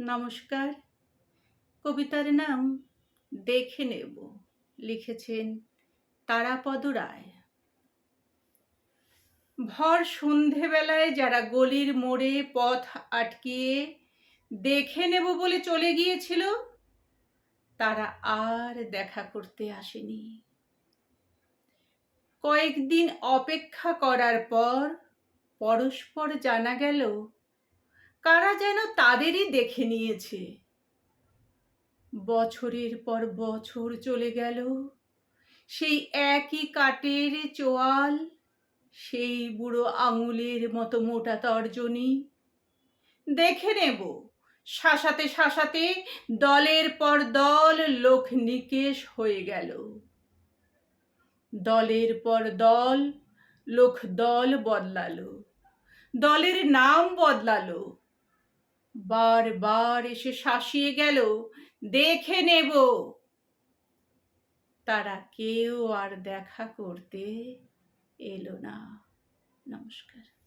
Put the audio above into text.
নমস্কার। কবিতার নাম দেখে নেব। লিখেছেন তারাপদ রায়। ভর সন্ধেবেলায় যারা গলির মোড়ে পথ আটকিয়ে দেখে নেব বলে চলে গিয়েছিল, তারা আর দেখা করতে আসেনি। কয়েকদিন অপেক্ষা করার পর পরস্পর জানা গেল কারা যেন তাদেরই দেখে নিয়েছে। বছরের পর বছর চলে গেল, সেই একই কাঠের চোয়াল, সেই বুড়ো আঙুলের মতো মোটা তর্জনী। দেখে নেব, শাসাতে শাসাতে দলের পর দল লোক নিকেশ হয়ে গেল। দলের পর দল, লোক দল বদলালো। দলের নাম বদলালো। বারবার এসে শাসিয়ে গেল দেখে নেব। তারা কেউ আর দেখা করতে এলো না। নমস্কার।